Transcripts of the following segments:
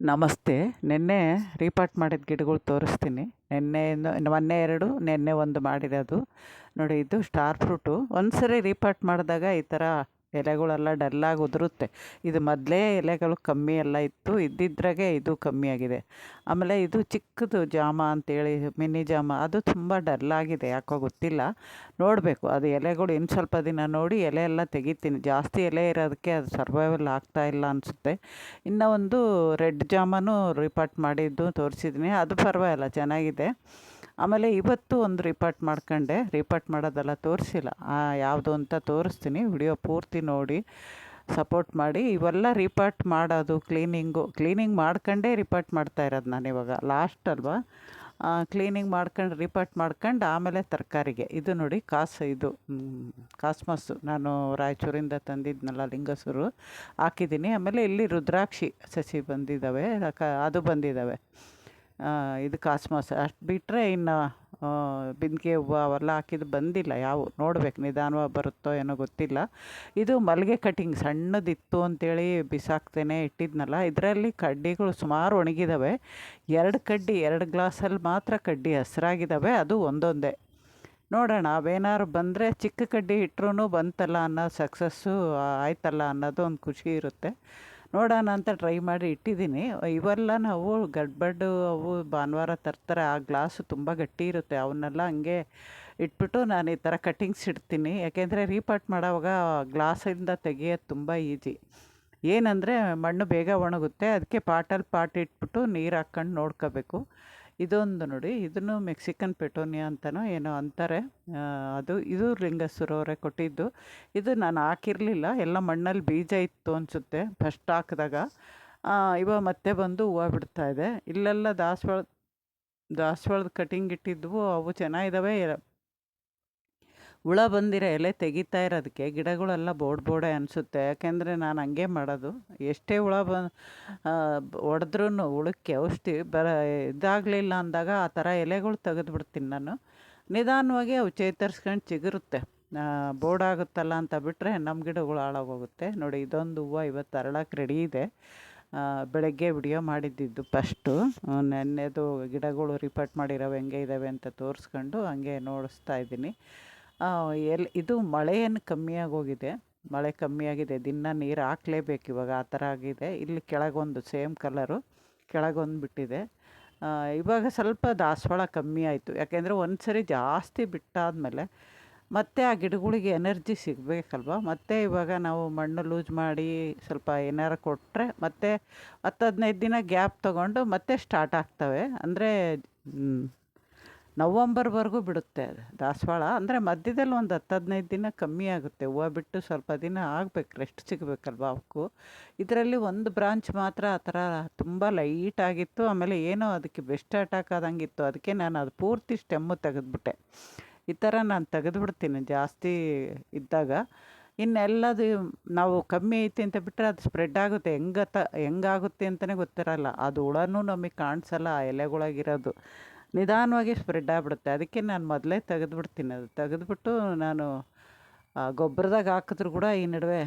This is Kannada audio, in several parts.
ನಮಸ್ತೆ. ನಿನ್ನೆ ರೀಪಾರ್ಟ್ ಮಾಡಿದ ಗಿಡಗಳು ತೋರಿಸ್ತೀನಿ. ನಿನ್ನೆ ಮೊನ್ನೆ ಎರಡು, ನಿನ್ನೆ ಒಂದು ಮಾಡಿರೋದು. ನೋಡಿ, ಇದು ಸ್ಟಾರ್ ಫ್ರೂಟು. ಒಂದು ಸರಿ ರೀಪಾಟ್ ಮಾಡಿದಾಗ ಈ ಥರ ಎಲೆಗಳೆಲ್ಲ ಡಲ್ಲಾಗಿ ಉದುರುತ್ತೆ. ಇದು ಮೊದಲೇ ಎಲೆಗಳು ಕಮ್ಮಿ ಎಲ್ಲ ಇತ್ತು, ಇದ್ದಿದ್ರಾಗೆ ಇದು ಕಮ್ಮಿಯಾಗಿದೆ ಆಮೇಲೆ ಇದು ಚಿಕ್ಕದು ಜಾಮ ಅಂತೇಳಿ, ಮಿನಿ ಜಾಮ, ಅದು ತುಂಬ ಡಲ್ಲಾಗಿದೆ ಯಾಕೋ ಗೊತ್ತಿಲ್ಲ. ನೋಡಬೇಕು, ಅದು ಎಲೆಗಳು ಇನ್ನು ಸ್ವಲ್ಪ ದಿನ ನೋಡಿ ಎಲೆ ಎಲ್ಲ ತೆಗಿತೀನಿ. ಜಾಸ್ತಿ ಎಲೆ ಇರೋದಕ್ಕೆ ಅದು ಸರ್ವೈವಲ್ ಆಗ್ತಾ ಇಲ್ಲ ಅನಿಸುತ್ತೆ. ಇನ್ನೂ ಒಂದು ರೆಡ್ ಜಾಮನು ರಿಪಾರ್ಟ್ ಮಾಡಿದ್ದು ತೋರಿಸಿದ್ದೀನಿ ಅದು ಪರವಾಗಿಲ್ಲ, ಚೆನ್ನಾಗಿದೆ. ಆಮೇಲೆ ಇವತ್ತು ಒಂದು ರಿಪೋರ್ಟ್ ಮಾಡ್ಕೊಂಡೆ. ರಿಪೋರ್ಟ್ ಮಾಡೋದೆಲ್ಲ ತೋರಿಸಿಲ್ಲ. ಯಾವುದು ಅಂತ ತೋರಿಸ್ತೀನಿ. ವಿಡಿಯೋ ಪೂರ್ತಿ ನೋಡಿ ಸಪೋರ್ಟ್ ಮಾಡಿ. ಇವೆಲ್ಲ ರಿಪೋರ್ಟ್ ಮಾಡೋದು ಕ್ಲೀನಿಂಗು ಕ್ಲೀನಿಂಗ್ ಮಾಡ್ಕೊಂಡೇ ರಿಪೋರ್ಟ್ ಮಾಡ್ತಾ ಇರೋದು ನಾನು ಇವಾಗ. ಲಾಸ್ಟ್ ಅಲ್ವಾ? ಕ್ಲೀನಿಂಗ್ ಮಾಡ್ಕೊಂಡು ರಿಪೋರ್ಟ್ ಮಾಡ್ಕೊಂಡು ಆಮೇಲೆ ತರಕಾರಿಗೆ. ಇದು ನೋಡಿ ಕಾಸು, ಇದು ಕಾಸ್ಮಸ್ಸು. ನಾನು ರಾಯಚೂರಿಂದ ತಂದಿದ್ನಲ್ಲ ಲಿಂಗಸೂರು. ಹಾಕಿದ್ದೀನಿ. ಆಮೇಲೆ ಇಲ್ಲಿ ರುದ್ರಾಕ್ಷಿ ಸಸಿ ಬಂದಿದ್ದಾವೆ. ಅದು ಬಂದಿದ್ದಾವೆ. ಇದು ಕಾಸ್ಮಾಸ್. ಅಷ್ಟು ಬಿಟ್ಟರೆ ಇನ್ನು ಬಿಂದಿಗೆ ಹೂವು ಅವೆಲ್ಲ ಹಾಕಿದ್ದು ಬಂದಿಲ್ಲ. ಯಾವು ನೋಡ್ಬೇಕು, ನಿಧಾನವಾಗಿ ಬರುತ್ತೋ ಏನೋ ಗೊತ್ತಿಲ್ಲ. ಇದು ಮಲ್ಲಿಗೆ ಕಟಿಂಗ್ ಸಣ್ಣದಿತ್ತು ಅಂತೇಳಿ ಬಿಸಾಕ್ತೇನೆ ಇಟ್ಟಿದ್ನಲ್ಲ. ಇದರಲ್ಲಿ ಕಡ್ಡಿಗಳು ಸುಮಾರು ಒಣಗಿದ್ದಾವೆ ಎರಡು ಕಡ್ಡಿ, ಎರಡು ಗ್ಲಾಸಲ್ಲಿ ಮಾತ್ರ ಕಡ್ಡಿ ಹಸ್ರಾಗಿದ್ದಾವೆ ಅದು ಒಂದೊಂದೇ. ನೋಡೋಣ, ಅವೇನಾದ್ರು ಬಂದರೆ ಚಿಕ್ಕ ಕಡ್ಡಿ ಇಟ್ರೂ ಬಂತಲ್ಲ ಅನ್ನೋ ಸಕ್ಸಸ್ಸು ಆಯ್ತಲ್ಲ ಅನ್ನೋದು ಒಂದು ಖುಷಿ ಇರುತ್ತೆ. ನೋಡೋಣ ಅಂತ ಟ್ರೈ ಮಾಡಿ ಇಟ್ಟಿದ್ದೀನಿ. ಇವೆಲ್ಲ ನಾವು ಗಡ್ಬಡ್ಡು ಅವು ಭಾನುವಾರ ತರ್ತಾರೆ. ಆ ಗ್ಲಾಸು ತುಂಬ ಗಟ್ಟಿ ಇರುತ್ತೆ. ಅವನ್ನೆಲ್ಲ ಹಂಗೆ ಇಟ್ಬಿಟ್ಟು ನಾನು ಈ ಥರ ಕಟ್ಟಿಂಗ್ಸ್ ಇಡ್ತೀನಿ. ಯಾಕೆಂದರೆ ರೀಪಾಟ್ ಮಾಡೋವಾಗ ಗ್ಲಾಸಿಂದ ತೆಗೆಯೋದು ತುಂಬ ಈಜಿ. ಏನಂದರೆ ಮಣ್ಣು ಬೇಗ ಒಣಗುತ್ತೆ. ಅದಕ್ಕೆ ಪಾಟಲ್ಲಿ ಪಾಟ್ ಇಟ್ಬಿಟ್ಟು ನೀರು ಹಾಕ್ಕೊಂಡು ನೋಡ್ಕೋಬೇಕು. ಇದೊಂದು ನೋಡಿ, ಇದನ್ನು ಮೆಕ್ಸಿಕನ್ ಪೆಟೋನಿಯಾ ಅಂತನೋ ಏನೋ ಅಂತಾರೆ. ಅದು, ಇದು ಲಿಂಗಸ್ಸೂರವರೇ ಕೊಟ್ಟಿದ್ದು. ಇದು ನಾನು ಹಾಕಿರಲಿಲ್ಲ, ಎಲ್ಲ ಮಣ್ಣಲ್ಲಿ ಬೀಜ ಇತ್ತು ಅನಿಸುತ್ತೆ ಫಸ್ಟ್ ಹಾಕಿದಾಗ. ಇವಾಗ ಮತ್ತೆ ಬಂದು ಹೂವು ಬಿಡ್ತಾ ಇದೆ. ಇಲ್ಲೆಲ್ಲ ದಾಸವಾಳ, ದಾಸವಾಳದ ಕಟಿಂಗ್ ಇಟ್ಟಿದ್ವು, ಅವು ಚೆನ್ನಾಗಿದ್ದಾವೆ ಹುಳ ಬಂದಿರೋ ಎಲೆ ತೆಗಿತಾ ಇರೋದಕ್ಕೆ ಗಿಡಗಳೆಲ್ಲ ಬೋಡ್ ಬೋಡೆ ಅನಿಸುತ್ತೆ. ಯಾಕೆಂದರೆ ನಾನು ಹಂಗೆ ಮಾಡೋದು. ಎಷ್ಟೇ ಹುಳ ಬ ಹೊಡೆದ್ರೂ ಹುಳಕ್ಕೆ ಔಷಧಿ ಬರ, ಇದಾಗಲಿಲ್ಲ ಅಂದಾಗ ಆ ಥರ ಎಲೆಗಳು ತೆಗೆದುಬಿಡ್ತೀನಿ ನಾನು. ನಿಧಾನವಾಗಿ ಅವು ಚೇತರಿಸ್ಕೊಂಡು ಚಿಗುರುತ್ತೆ. ಬೋರ್ಡ್ ಆಗುತ್ತಲ್ಲ ಅಂತ ಬಿಟ್ಟರೆ ನಮ್ಮ ಗಿಡಗಳು ಹಾಳಾಗೋಗುತ್ತೆ. ನೋಡಿ, ಇದೊಂದು ಹೂವು ಇವತ್ತು ಅರಳಕ್ಕೆ ರೆಡಿ ಇದೆ. ಬೆಳಗ್ಗೆ ವಿಡಿಯೋ ಮಾಡಿದ್ದಿದ್ದು ಫಸ್ಟು. ನೆನ್ನೆದು ಗಿಡಗಳು ರಿಪೋರ್ಟ್ ಮಾಡಿರೋವು ಹೆಂಗೆ ಇದ್ದಾವೆ ಅಂತ ತೋರಿಸ್ಕೊಂಡು ಹಂಗೆ ನೋಡಿಸ್ತಾ ಇದ್ದೀನಿ. ಎಲ್ಲಿ ಇದು ಮಳೆಯನ್ನು ಕಮ್ಮಿಯಾಗಿ ಹೋಗಿದೆ. ಮಳೆ ಕಮ್ಮಿಯಾಗಿದೆ. ದಿನ ನೀರು ಹಾಕ್ಲೇಬೇಕು ಇವಾಗ. ಆ ಥರ ಆಗಿದೆ. ಇಲ್ಲಿ ಕೆಳಗೊಂದು ಸೇಮ್ ಕಲರು ಕೆಳಗೊಂದು ಬಿಟ್ಟಿದೆ ಇವಾಗ ಸ್ವಲ್ಪ ದಾಸವಾಳ ಕಮ್ಮಿ ಆಯಿತು. ಯಾಕೆಂದರೆ ಒಂದು ಸರಿ ಜಾಸ್ತಿ ಬಿಟ್ಟಾದಮೇಲೆ ಮತ್ತೆ ಆ ಗಿಡಗಳಿಗೆ ಎನರ್ಜಿ ಸಿಗಬೇಕಲ್ವ? ಮತ್ತೆ ಇವಾಗ ನಾವು ಮಣ್ಣು ಲೂಸ್ ಮಾಡಿ ಸ್ವಲ್ಪ ಏನಾರು ಕೊಟ್ಟರೆ ಮತ್ತೆ ಹತ್ತು ಹದಿನೈದು ದಿನ ಗ್ಯಾಪ್ ತೊಗೊಂಡು ಮತ್ತೆ ಸ್ಟಾರ್ಟ್ ಆಗ್ತವೆ. ಅಂದರೆ ನವಂಬರ್ವರೆಗೂ ಬಿಡುತ್ತೆ ಅದು. ದಾಸವಾಳ ಅಂದರೆ ಮಧ್ಯದಲ್ಲಿ ಒಂದು ಹತ್ತು, ಹದಿನೈದು ದಿನ ಕಮ್ಮಿ ಆಗುತ್ತೆ. ಹೂವು ಬಿಟ್ಟು ಸ್ವಲ್ಪ ದಿನ ಆಗಬೇಕು, ರೆಸ್ಟ್ ಸಿಗಬೇಕಲ್ವ ಅವಕ್ಕೂ. ಇದರಲ್ಲಿ ಒಂದು ಬ್ರಾಂಚ್ ಮಾತ್ರ ಆ ಥರ ತುಂಬ ಲೈಟ್ ಆಗಿತ್ತು. ಆಮೇಲೆ ಏನೋ ಅದಕ್ಕೆ ಬೆಸ್ಟ್ ಅಟ್ಯಾಕ್ ಆದಂಗಿತ್ತು. ಅದಕ್ಕೆ ನಾನು ಅದು ಪೂರ್ತಿ ಸ್ಟೆಮ್ಮು ತೆಗೆದುಬಿಟ್ಟೆ. ಈ ಥರ ನಾನು ತೆಗೆದುಬಿಡ್ತೀನಿ ಜಾಸ್ತಿ ಇದ್ದಾಗ. ಇನ್ನೆಲ್ಲದು ನಾವು ಕಮ್ಮಿ ಐತಿ ಅಂತ ಬಿಟ್ಟರೆ ಅದು ಸ್ಪ್ರೆಡ್ ಆಗುತ್ತೆ. ಹೆಂಗತ್ತ ಹೆಂಗಾಗುತ್ತೆ ಅಂತಲೇ ಗೊತ್ತಿರಲ್ಲ. ಅದು ಹುಳನೂ ನಮಗೆ ಕಾಣಿಸಲ್ಲ, ಆ ಎಲೆಗಳಾಗಿರೋದು. ನಿಧಾನವಾಗಿ ಸ್ಪ್ರೆಡ್ ಆಗಿಬಿಡುತ್ತೆ. ಅದಕ್ಕೆ ನಾನು ಮೊದಲೇ ತೆಗೆದುಬಿಡ್ತೀನಿ. ಅದು ತೆಗೆದುಬಿಟ್ಟು ನಾನು ಗೊಬ್ಬರದಾಗ ಹಾಕಿದ್ರು ಕೂಡ ಈ ನಡುವೆ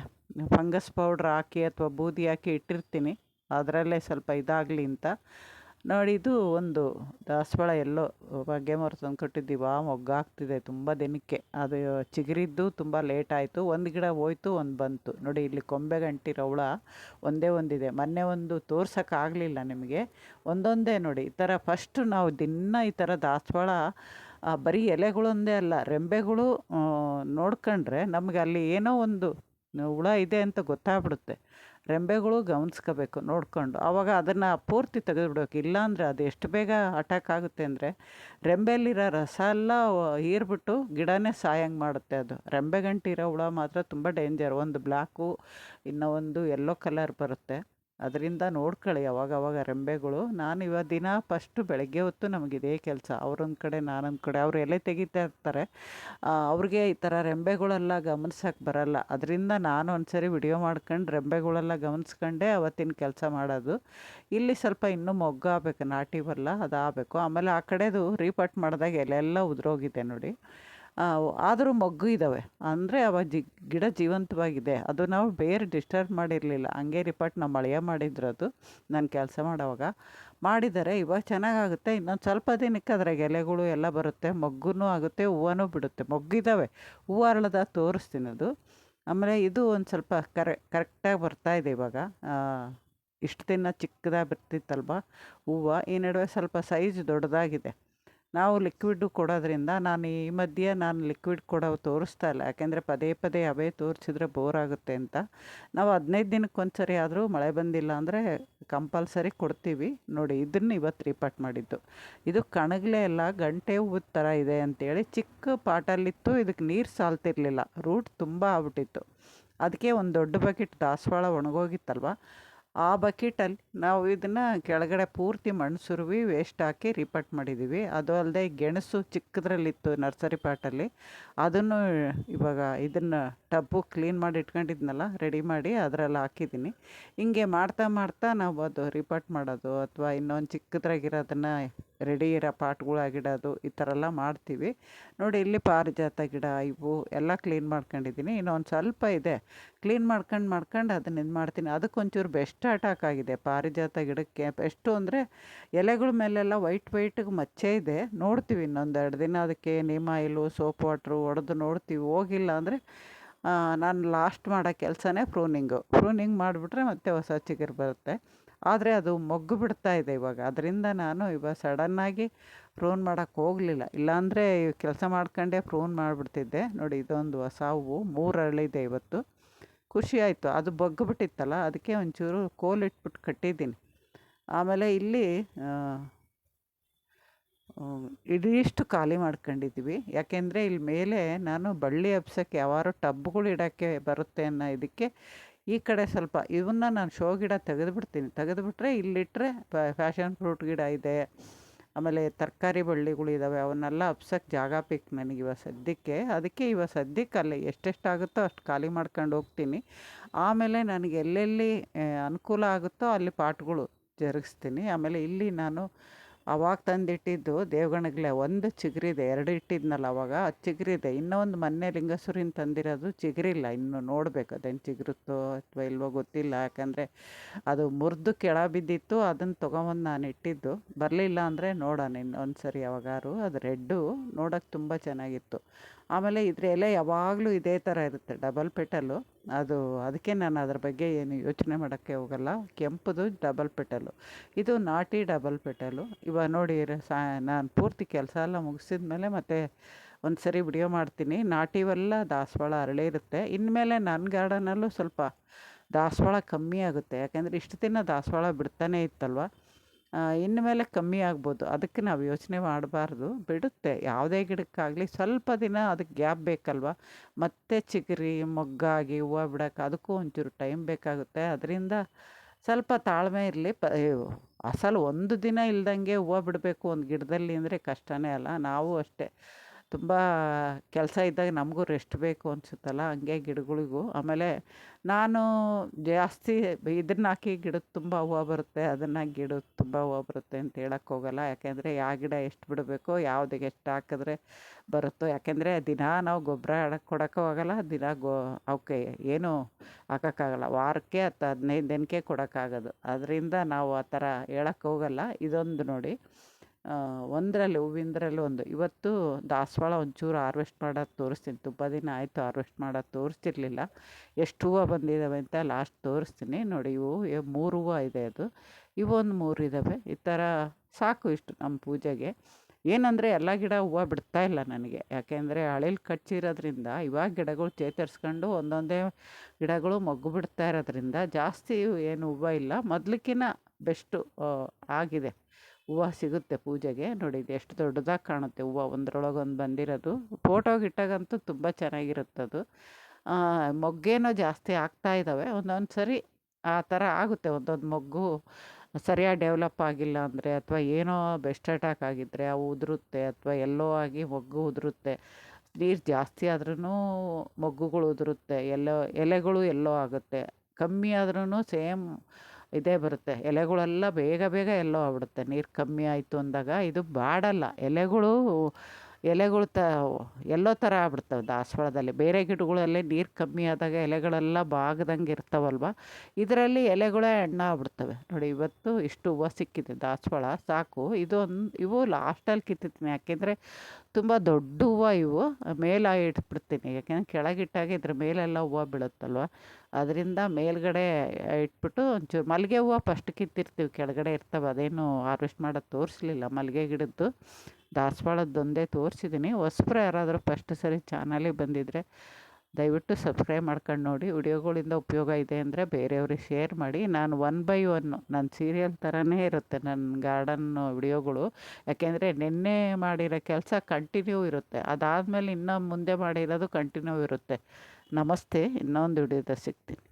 ಫಂಗಸ್ ಪೌಡ್ರ್ ಹಾಕಿ ಅಥವಾ ಬೂದಿ ಹಾಕಿ ಇಟ್ಟಿರ್ತೀನಿ. ಅದರಲ್ಲೇ ಸ್ವಲ್ಪ ಇದಾಗಲಿ ಅಂತ. ನೋಡಿ ಇದು ಒಂದು ದಾಸವಾಳ ಎಲ್ಲೋ ಬಗ್ಗೆ ಮರ ತಂದು ಕೊಟ್ಟಿದ್ದೀವಿ. ಆ ಮೊಗ್ಗಾಗ್ತಿದೆ ತುಂಬ ದಿನಕ್ಕೆ. ಅದು ಚಿಗುರಿದ್ದು ತುಂಬ ಲೇಟ್ ಆಯಿತು. ಒಂದು ಗಿಡ ಹೋಯ್ತು, ಒಂದು ಬಂತು. ನೋಡಿ, ಇಲ್ಲಿ ಕೊಂಬೆ ಗಂಟಿರೋ ಹುಳ ಒಂದೇ ಒಂದಿದೆ. ಮೊನ್ನೆ ಒಂದು ತೋರ್ಸೋಕ್ಕಾಗಲಿಲ್ಲ ನಿಮಗೆ. ಒಂದೊಂದೇ ನೋಡಿ. ಈ ಥರ ಫಸ್ಟು ನಾವು ದಿನ ಈ ಥರ ದಾಸವಾಳ ಬರೀ ಎಲೆಗಳೊಂದೇ ಅಲ್ಲ, ರೆಂಬೆಗಳು ನೋಡ್ಕೊಂಡ್ರೆ ನಮಗೆ ಅಲ್ಲಿ ಏನೋ ಒಂದು ಹುಳ ಇದೆ ಅಂತ ಗೊತ್ತಾಗ್ಬಿಡುತ್ತೆ. ರೆಂಬೆಗಳು ಗಮನಿಸ್ಕೋಬೇಕು ನೋಡಿಕೊಂಡು. ಆವಾಗ ಅದನ್ನು ಪೂರ್ತಿ ತೆಗೆದುಬಿಡ್ಬೇಕು ಇಲ್ಲಾಂದರೆ ಅದು ಎಷ್ಟು ಬೇಗ ಅಟ್ಯಾಕ್ ಆಗುತ್ತೆ ಅಂದರೆ ರೆಂಬೆಯಲ್ಲಿರೋ ರಸ ಎಲ್ಲ ಹೀರ್ಬಿಟ್ಟು ಗಿಡನೇ ಸಾಯಂಗೆ ಮಾಡುತ್ತೆ ಅದು. ರೆಂಬೆ ಹುಳ ಮಾತ್ರ ತುಂಬ ಡೇಂಜರ್ ಒಂದು ಬ್ಲ್ಯಾಕು ಇನ್ನೂ ಒಂದು ಯೆಲ್ಲೋ ಕಲರ್ ಬರುತ್ತೆ. ಅದರಿಂದ ನೋಡ್ಕೊಳ್ಳಿ ಅವಾಗವಾಗ ರೆಂಬೆಗಳು ನಾನು ಇವಾಗ ದಿನ ಫಸ್ಟು ಬೆಳಗ್ಗೆ ಹೊತ್ತು ನಮಗಿದೇ ಕೆಲಸ. ಅವರೊಂದು ಕಡೆ ನಾನೊಂದು ಕಡೆ, ಅವರು ಎಲೆ ತೆಗಿತಾ ಇರ್ತಾರೆ. ಅವ್ರಿಗೆ ಈ ಥರ ರೆಂಬೆಗಳೆಲ್ಲ ಗಮನಿಸೋಕೆ ಬರಲ್ಲ. ಅದರಿಂದ ನಾನು ಒಂದು ಸರಿ ವಿಡಿಯೋ ಮಾಡ್ಕೊಂಡು ರೆಂಬೆಗಳೆಲ್ಲ ಗಮನಿಸ್ಕೊಂಡೆ ಅವತ್ತಿನ ಕೆಲಸ ಮಾಡೋದು. ಇಲ್ಲಿ ಸ್ವಲ್ಪ ಇನ್ನೂ ಮೊಗ್ಗು ನಾಟಿ ಬರಲ್ಲ ಅದು ಆಗಬೇಕು ಆಮೇಲೆ ಆ ಕಡೆದು ರೀಪಟ್ ಮಾಡಿದಾಗ ಎಲೆ ಎಲ್ಲ ಉದುರೋಗಿದೆ ನೋಡಿ. ಆದರೂ ಮೊಗ್ಗು ಇದ್ದಾವೆ ಅಂದರೆ ಅವ ಜಿ, ಗಿಡ ಜೀವಂತವಾಗಿದೆ. ಅದು ನಾವು ಬೇರೆ ಡಿಸ್ಟರ್ಬ್ ಮಾಡಿರಲಿಲ್ಲ. ಹಂಗೆ ರಿಪೋರ್ಟ್ ನಮ್ಮ ಅಳಿಯ ಮಾಡಿದ್ರು ಅದು. ನಾನು ಕೆಲಸ ಮಾಡೋವಾಗ. ಮಾಡಿದ್ದಾರೆ ಇವಾಗ ಚೆನ್ನಾಗಾಗುತ್ತೆ. ಇನ್ನೊಂದು ಸ್ವಲ್ಪ ದಿನಕ್ಕೆ ಅದರ ಎಲೆಗಳು ಎಲ್ಲ ಬರುತ್ತೆ. ಮೊಗ್ಗು ಆಗುತ್ತೆ, ಹೂವನೂ ಬಿಡುತ್ತೆ. ಮೊಗ್ಗಿದ್ದಾವೆ ಹೂವು ಅರಳದ ತೋರಿಸ್ತೀನಿ ಅದು. ಆಮೇಲೆ ಇದು ಒಂದು ಸ್ವಲ್ಪ ಕರೆ ಕರೆಕ್ಟಾಗಿ ಬರ್ತಾ ಇದೆ ಇವಾಗ. ಇಷ್ಟು ದಿನ ಚಿಕ್ಕದಾಗಿ ಬರ್ತಿತ್ತಲ್ವ? ಹೂವು ಈ ನಡುವೆ ಸ್ವಲ್ಪ ಸೈಜ್ ದೊಡ್ಡದಾಗಿದೆ. ನಾವು ಲಿಕ್ವಿಡ್ಡು ಕೊಡೋದ್ರಿಂದ ನಾನು ಈ ಮಧ್ಯೆ ನಾನು ಲಿಕ್ವಿಡ್ ಕೊಡೋ ತೋರಿಸ್ತಾ ಇಲ್ಲ. ಯಾಕೆಂದರೆ ಪದೇ ಪದೇ ಅವೇ ತೋರಿಸಿದ್ರೆ ಬೋರ್ ಆಗುತ್ತೆ ಅಂತ. ನಾವು ಹದಿನೈದು ದಿನಕ್ಕೆ ಒಂದು ಸರಿ ಆದರೂ ಮಳೆ ಬಂದಿಲ್ಲ ಅಂದರೆ ಕಂಪಲ್ಸರಿ ಕೊಡ್ತೀವಿ. ನೋಡಿ, ಇದನ್ನು ಇವತ್ತು ರಿಪೋರ್ಟ್ ಮಾಡಿದ್ದು. ಇದು ಕಣಗಲೆ ಎಲ್ಲ ಗಂಟೆ ಹೂವು ಥರ ಇದೆ ಅಂತೇಳಿ ಚಿಕ್ಕ ಪಾಟಲ್ಲಿತ್ತು. ಇದಕ್ಕೆ ನೀರು ಸಾಲ್ತಿರ್ಲಿಲ್ಲ. ರೂಟ್ ತುಂಬ ಆಗ್ಬಿಟ್ಟಿತ್ತು. ಅದಕ್ಕೆ ಒಂದು ದೊಡ್ಡ ಬಕೆಟ್ ದಾಸವಾಳ ಒಣಗೋಗಿತ್ತಲ್ವ? ಆ ಬಕೆಟಲ್ಲಿ ನಾವು ಇದನ್ನು ಕೆಳಗಡೆ ಪೂರ್ತಿ ಮಣ್ಣು ಸುರುವಿ ವೇಸ್ಟ್ ಹಾಕಿ ರಿಪಟ್ ಮಾಡಿದ್ದೀವಿ ಅದು ಅಲ್ಲದೆ ಗೆಣಸು ಚಿಕ್ಕದ್ರಲ್ಲಿತ್ತು ನರ್ಸರಿ ಪಾಟಲ್ಲಿ. ಅದನ್ನು ಇವಾಗ ಇದನ್ನು ಟಬ್ಬು ಕ್ಲೀನ್ ಮಾಡಿ ಇಟ್ಕೊಂಡಿದ್ನಲ್ಲ ರೆಡಿ ಮಾಡಿ ಅದರಲ್ಲಿ ಹಾಕಿದ್ದೀನಿ ಹಿಂಗೆ ಮಾಡ್ತಾ ಮಾಡ್ತಾ ನಾವು ಅದು ರಿಪಟ್ ಮಾಡೋದು, ಅಥವಾ ಇನ್ನೊಂದು ಚಿಕ್ಕದ್ರಾಗಿರೋದನ್ನು ರೆಡಿ ಇರೋ ಪಾಟ್ಗಳಾಗಿಡೋದು ಈ ಥರ ಎಲ್ಲ ಮಾಡ್ತೀವಿ. ನೋಡಿ ಇಲ್ಲಿ ಪಾರಿಜಾತ ಗಿಡ, ಇವು ಎಲ್ಲ ಕ್ಲೀನ್ ಮಾಡ್ಕೊಂಡಿದ್ದೀನಿ. ಇನ್ನೊಂದು ಸ್ವಲ್ಪ ಇದೆ. ಕ್ಲೀನ್ ಮಾಡ್ಕೊಂಡು ಮಾಡ್ಕೊಂಡು ಅದನ್ನ ಇದು ಮಾಡ್ತೀನಿ. ಅದಕ್ಕೊಂಚೂರು ಬೆಸ್ಟ್ ಅಟ್ಯಾಕ್ ಆಗಿದೆ ಪಾರಿಜಾತ ಗಿಡಕ್ಕೆ. ಎಷ್ಟು ಅಂದರೆ ಎಲೆಗಳ ಮೇಲೆಲ್ಲ ವೈಟ್ ವೈಟ್ಗೆ ಮಚ್ಚೆ ಇದೆ. ನೋಡ್ತೀವಿ ಇನ್ನೊಂದು ಎರಡು ದಿನ ಅದಕ್ಕೆ ನೀಮ್ ಆಯಿಲು ಸೋಪ್, ವಾಟ್ರು ಹೊಡೆದು ನೋಡ್ತೀವಿ. ಹೋಗಿಲ್ಲ ಅಂದರೆ ನಾನು ಲಾಸ್ಟ್ ಮಾಡೋ ಕೆಲಸನೇ ಪ್ರೂನಿಂಗು. ಪ್ರೂನಿಂಗ್ ಮಾಡಿಬಿಟ್ರೆ ಮತ್ತೆ ಹೊಸ ಚಿಗುರು ಬರುತ್ತೆ. ಆದರೆ ಅದು ಮೊಗ್ಗು ಬಿಡ್ತಾ ಇದೆ ಇವಾಗ. ಅದರಿಂದ ನಾನು ಇವಾಗ ಸಡನ್ನಾಗಿ ಪ್ರೂನ್ ಮಾಡೋಕ್ಕೆ ಹೋಗಲಿಲ್ಲ. ಇಲ್ಲಾಂದರೆ ಕೆಲಸ ಮಾಡ್ಕೊಂಡೆ ಪ್ರೂನ್ ಮಾಡಿಬಿಡ್ತಿದ್ದೆ. ನೋಡಿ ಇದೊಂದು ಹೊಸ ಹೂವು, ಮೂರು ಅರಳಿದೆ ಇವತ್ತು. ಖುಷಿ ಆಯಿತು. ಅದು ಬಗ್ಗು ಬಿಟ್ಟಿತ್ತಲ್ಲ, ಅದಕ್ಕೆ ಒಂಚೂರು ಕೋಲಿಟ್ಬಿಟ್ಟು ಕಟ್ಟಿದ್ದೀನಿ. ಆಮೇಲೆ ಇಲ್ಲಿ ಇಡೀಷ್ಟು ಖಾಲಿ ಮಾಡ್ಕೊಂಡಿದ್ದೀವಿ. ಯಾಕೆಂದರೆ ಇಲ್ಲಿ ಮೇಲೆ ನಾನು ಬಳ್ಳಿ ಹಬ್ಸೋಕ್ಕೆ ಯಾವಾರು ಟಬ್ಗಳು ಇಡೋಕ್ಕೆ ಬರುತ್ತೆ ಅನ್ನೋ ಇದಕ್ಕೆ ಈ ಕಡೆ ಸ್ವಲ್ಪ ಇವನ್ನ ನಾನು ಶೋ ಗಿಡ ತೆಗೆದುಬಿಡ್ತೀನಿ. ತೆಗೆದುಬಿಟ್ರೆ ಇಲ್ಲಿಟ್ಟರೆ ಫ್ಯಾಷನ್ ಫ್ರೂಟ್ ಗಿಡ ಇದೆ. ಆಮೇಲೆ ತರಕಾರಿ ಬಳ್ಳಿಗಳಿದ್ದಾವೆ ಅವನ್ನೆಲ್ಲ ಹಬ್ಸಕ್ಕೆ ಜಾಗ ಪಿಕ್ ನನಗೆ ಇವಾಗ ಸದ್ಯಕ್ಕೆ. ಅದಕ್ಕೆ ಇವಾಗ ಸದ್ಯಕ್ಕೆ ಅಲ್ಲಿ ಎಷ್ಟೆಷ್ಟಾಗುತ್ತೋ ಅಷ್ಟು ಖಾಲಿ ಮಾಡ್ಕೊಂಡು ಹೋಗ್ತೀನಿ. ಆಮೇಲೆ ನನಗೆ ಎಲ್ಲೆಲ್ಲಿ ಅನುಕೂಲ ಆಗುತ್ತೋ ಅಲ್ಲಿ ಪಾಟ್ಗಳು ಜರುಗಿಸ್ತೀನಿ. ಆಮೇಲೆ ಇಲ್ಲಿ ನಾನು ಅವಾಗ ತಂದಿಟ್ಟಿದ್ದು ದೇವಗಣಗ್ಲೆ ಒಂದು ಚಿಗುರಿದೆ, ಎರಡು ಇಟ್ಟಿದ್ನಲ್ಲ ಅವಾಗ, ಅದು ಚಿಗುರಿದೆ. ಇನ್ನೂ ಒಂದು ಮೊನ್ನೆ ಲಿಂಗಸೂರಿನ ತಂದಿರೋದು ಚಿಗುರಿಲ್ಲ, ಇನ್ನು ನೋಡಬೇಕು ಅದೇನು ಚಿಗುರುತ್ತೋ ಅಥವಾ ಇಲ್ವೋ ಗೊತ್ತಿಲ್ಲ. ಯಾಕಂದರೆ ಅದು ಮುರಿದು ಕೆಳ ಬಿದ್ದಿತ್ತು ಅದನ್ನು ತೊಗೊಂಬಂದು ನಾನು ಇಟ್ಟಿದ್ದು. ಬರಲಿಲ್ಲ ಅಂದರೆ ನೋಡೋಣ ಇನ್ನೊಂದು ಸರಿ ಯಾವಾಗಾರು. ಅದು ರೆಡ್ಡು ನೋಡೋಕೆ ತುಂಬ ಚೆನ್ನಾಗಿತ್ತು. ಆಮೇಲೆ ಇದ್ರ ಎಲೆ ಯಾವಾಗಲೂ ಇದೇ ಥರ ಇರುತ್ತೆ ಡಬಲ್ ಪೆಟಲು ಅದು ಅದಕ್ಕೆ ನಾನು ಅದ್ರ ಬಗ್ಗೆ ಏನು ಯೋಚನೆ ಮಾಡೋಕ್ಕೆ ಹೋಗಲ್ಲ. ಕೆಂಪುದು ಡಬಲ್ ಪೆಟಲು ಇದು ನಾಟಿ ಡಬಲ್ ಪೆಟಲು ಇವಾಗ ನೋಡಿ ಸಾ, ನಾನು ಪೂರ್ತಿ ಕೆಲಸ ಎಲ್ಲ ಮುಗಿಸಿದ ಮೇಲೆ ಮತ್ತೆ ಒಂದು ಸರಿ ವಿಡಿಯೋ ಮಾಡ್ತೀನಿ. ನಾಟಿವೆಲ್ಲ ದಾಸವಾಳ ಅರಳಿ ಇರುತ್ತೆ. ಇನ್ಮೇಲೆ ನನ್ನ ಗಾರ್ಡನಲ್ಲೂ ಸ್ವಲ್ಪ ದಾಸವಾಳ ಕಮ್ಮಿ ಆಗುತ್ತೆ. ಯಾಕೆಂದರೆ ಇಷ್ಟು ದಿನ ದಾಸವಾಳ ಬಿಡ್ತಾನೆ ಇತ್ತಲ್ವ? ಇನ್ನು ಮೇಲೆ ಕಮ್ಮಿ ಆಗ್ಬೋದು. ಅದಕ್ಕೆ ನಾವು ಯೋಚನೆ ಮಾಡಬಾರ್ದು. ಬಿಡುತ್ತೆ. ಯಾವುದೇ ಗಿಡಕ್ಕಾಗಲಿ ಸ್ವಲ್ಪ ದಿನ ಅದಕ್ಕೆ ಗ್ಯಾಪ್ ಬೇಕಲ್ವ? ಮತ್ತೆ ಚಿಗುರಿ, ಮೊಗ್ಗಾಗಿ, ಹೂವು ಬಿಡೋಕೆ ಅದಕ್ಕೂ ಒಂಚೂರು ಟೈಮ್ ಬೇಕಾಗುತ್ತೆ. ಅದರಿಂದ ಸ್ವಲ್ಪ ತಾಳ್ಮೆ ಇರಲಿ. ಪ ಅಸಲು ಒಂದು ದಿನ ಇಲ್ದಂಗೆ ಹೂವು ಬಿಡಬೇಕು ಒಂದು ಗಿಡದಲ್ಲಿ ಅಂದರೆ ಕಷ್ಟವೇ ಅಲ್ಲ. ನಾವು ಅಷ್ಟೇ. ತುಂಬ ಕೆಲಸ ಇದ್ದಾಗ ನಮಗೂ ರೆಸ್ಟ್ ಬೇಕು ಅನಿಸುತ್ತಲ್ಲ, ಹಂಗೆ ಗಿಡಗಳಿಗೂ. ಆಮೇಲೆ ನಾನು ಜಾಸ್ತಿ ಇದನ್ನ ಹಾಕಿ ಗಿಡದ ತುಂಬ ಹೂವು ಬರುತ್ತೆ, ಅದನ್ನು ಗಿಡದ ತುಂಬ ಹೂವು ಬರುತ್ತೆ ಅಂತ ಹೇಳಕ್ಕೆ ಹೋಗಲ್ಲ. ಯಾಕೆಂದರೆ ಯಾವ ಗಿಡ ಎಷ್ಟು ಬಿಡಬೇಕು ಯಾವುದಕ್ಕೆ ಎಷ್ಟು ಹಾಕಿದ್ರೆ ಬರುತ್ತೋ. ಯಾಕೆಂದರೆ ದಿನ ನಾವು ಗೊಬ್ಬರ ಹಾಡಕ್ಕೆ ಕೊಡೋಕ್ಕೂ ಹೋಗಲ್ಲ, ದಿನ ಗೋ ಅವಕ್ಕೆ ಏನು ಹಾಕೋಕ್ಕಾಗಲ್ಲ. ವಾರಕ್ಕೆ ಹತ್ತು ಹದಿನೈದು ದಿನಕ್ಕೆ ಕೊಡೋಕ್ಕಾಗೋದು. ಅದರಿಂದ ನಾವು ಆ ಥರ ಹೇಳಕ್ಕೆ ಹೋಗಲ್ಲ. ಇದೊಂದು ನೋಡಿ. ಒಂದರಲ್ಲಿ, ಹೂವಿಂದ್ರಲ್ಲಿ ಒಂದು. ಇವತ್ತು ದಾಸವಾಳ ಒಂಚೂರು ಹಾರ್ವೆಸ್ಟ್ ಮಾಡೋದು ತೋರಿಸ್ತೀನಿ. ತುಂಬ ದಿನ ಆಯಿತು ಹಾರ್ವೆಸ್ಟ್ ಮಾಡೋದು ತೋರಿಸ್ತಿರ್ಲಿಲ್ಲ. ಎಷ್ಟು ಹೂವು ಬಂದಿದ್ದಾವೆ ಅಂತ ಲಾಸ್ಟ್ ತೋರಿಸ್ತೀನಿ. ನೋಡಿ, ಇವು ಮೂರು ಹೂವು ಇದೆ ಅದು. ಇವೊಂದು ಮೂರು ಇದ್ದಾವೆ ಈ ಥರ ಸಾಕು ಇಷ್ಟು ನಮ್ಮ ಪೂಜೆಗೆ. ಏನಂದರೆ ಎಲ್ಲ ಗಿಡ ಹೂವು ಬಿಡ್ತಾ ಇಲ್ಲ ನನಗೆ. ಯಾಕೆಂದರೆ ಹಳೇಲಿ ಕಚ್ಚಿರೋದ್ರಿಂದ, ಇವಾಗ ಗಿಡಗಳು ಚೇತರಿಸ್ಕೊಂಡು ಒಂದೊಂದೇ ಗಿಡಗಳು ಮೊಗ್ಗು ಬಿಡ್ತಾ ಇರೋದ್ರಿಂದ ಜಾಸ್ತಿ ಏನು ಹೂವು ಇಲ್ಲ. ಮೊದ್ಲಿಕ್ಕಿಂತ ಬೆಸ್ಟು ಆಗಿದೆ. ಹೂವು ಸಿಗುತ್ತೆ ಪೂಜೆಗೆ. ನೋಡಿ, ಇದು ಎಷ್ಟು ದೊಡ್ಡದಾಗಿ ಕಾಣುತ್ತೆ ಹೂವು. ಒಂದರೊಳಗೊಂದು ಒಂದು ಬಂದಿರೋದು. ಫೋಟೋಗೆ ಇಟ್ಟಾಗಂತೂ ತುಂಬ ಚೆನ್ನಾಗಿರುತ್ತೆ ಅದು. ಮೊಗ್ಗೇನೋ ಜಾಸ್ತಿ ಆಗ್ತಾ ಇದ್ದಾವೆ ಒಂದೊಂದು ಸರಿ ಆ ಥರ ಆಗುತ್ತೆ. ಒಂದೊಂದು ಮೊಗ್ಗು ಸರಿಯಾಗಿ ಡೆವಲಪ್ ಆಗಿಲ್ಲ ಅಂದರೆ ಅಥವಾ ಏನೋ ಬೆಸ್ಟ್ ಅಟ್ಯಾಕ್ ಆಗಿದ್ದರೆ ಅವು ಉದುರುತ್ತೆ ಅಥವಾ ಎಲ್ಲೋ ಆಗಿ ಮೊಗ್ಗು ಉದುರುತ್ತೆ. ನೀರು ಜಾಸ್ತಿ ಆದ್ರೂ ಮೊಗ್ಗುಗಳು ಉದುರುತ್ತೆ. ಎಲ್ಲೋ ಎಲೆಗಳು ಎಲ್ಲೋ ಆಗುತ್ತೆ. ಕಮ್ಮಿ ಆದ್ರೂ ಸೇಮ್ ಇದೇ ಬರುತ್ತೆ. ಎಲೆಗಳೆಲ್ಲ ಬೇಗ ಬೇಗ ಎಲ್ಲೋ ಆಗ್ಬಿಡುತ್ತೆ. ನೀರು ಕಮ್ಮಿ ಆಯಿತು ಅಂದಾಗ ಇದು ಬಾಡಲ್ಲ. ಎಲೆಗಳು ಎಲೆಗಳು ತ, ಎಲ್ಲೋ ಥರ ಆಗ್ಬಿಡ್ತವೆ ದಾಸವಾಳದಲ್ಲಿ. ಬೇರೆ ಗಿಡಗಳಲ್ಲಿ ನೀರು ಕಮ್ಮಿ ಆದಾಗ ಎಲೆಗಳೆಲ್ಲ ಬಾಗದಂಗೆ ಇರ್ತಾವಲ್ವ? ಇದರಲ್ಲಿ ಎಲೆಗಳೇ ಹಣ್ಣಾಗ್ಬಿಡ್ತವೆ ನೋಡಿ, ಇವತ್ತು ಇಷ್ಟು ಹೂವು ಸಿಕ್ಕಿದೆ ದಾಸವಾಳ, ಸಾಕು. ಇದೊಂದು ಇವು ಲಾಸ್ಟಲ್ಲಿ ಕಿತ್ತಿದ್ದೀನಿ ಯಾಕೆಂದರೆ ತುಂಬ ದೊಡ್ಡ ಹೂವು ಇವು ಮೇಲೆ ಇಟ್ಬಿಡ್ತೀನಿ. ಯಾಕೆಂದರೆ ಕೆಳಗಿಟ್ಟಾಗ ಇದ್ರ ಮೇಲೆಲ್ಲ ಹೂವು ಬೀಳುತ್ತಲ್ವ? ಅದರಿಂದ ಮೇಲ್ಗಡೆ ಇಟ್ಬಿಟ್ಟು ಒಂಚೂರು ಮಲ್ಲಿಗೆ ಹೂವು ಫಸ್ಟ್ ಕಿತ್ತಿರ್ತೀವಿ. ಕೆಳಗಡೆ ಇರ್ತವೆ. ಅದೇನು ಹಾರ್ವೆಸ್ಟ್ ಮಾಡೋದು ತೋರಿಸ್ಲಿಲ್ಲ ಮಲ್ಲಿಗೆ ಗಿಡದ್ದು. ದಾಸವಾಳದ್ದೊಂದೇ ತೋರಿಸಿದ್ದೀನಿ ಹೊಸ್ಬ್ರು ಯಾರಾದರೂ ಫಸ್ಟ್ ಸರಿ ಚಾನಲಿಗೆ ಬಂದಿದ್ದರೆ ದಯವಿಟ್ಟು ಸಬ್ಸ್ಕ್ರೈಬ್ ಮಾಡ್ಕೊಂಡು ನೋಡಿ. ವಿಡಿಯೋಗಳಿಂದ ಉಪಯೋಗ ಇದೆ ಅಂದರೆ ಬೇರೆಯವ್ರಿಗೆ ಶೇರ್ ಮಾಡಿ. ನಾನು ಒನ್ ಬೈ ಒನ್ನು ನನ್ನ ಸೀರಿಯಲ್ ಥರನೇ ಇರುತ್ತೆ ನನ್ನ ಗಾರ್ಡನ್ ವಿಡಿಯೋಗಳು. ಯಾಕೆಂದರೆ ನಿನ್ನೆ ಮಾಡಿರೋ ಕೆಲಸ ಕಂಟಿನ್ಯೂ ಇರುತ್ತೆ. ಅದಾದಮೇಲೆ ಇನ್ನೂ ಮುಂದೆ ಮಾಡಿರೋದು ಕಂಟಿನ್ಯೂ ಇರುತ್ತೆ. ನಮಸ್ತೆ. ಇನ್ನೊಂದು ವಿಡಿಯೋದ ಸಿಗ್ತೀನಿ.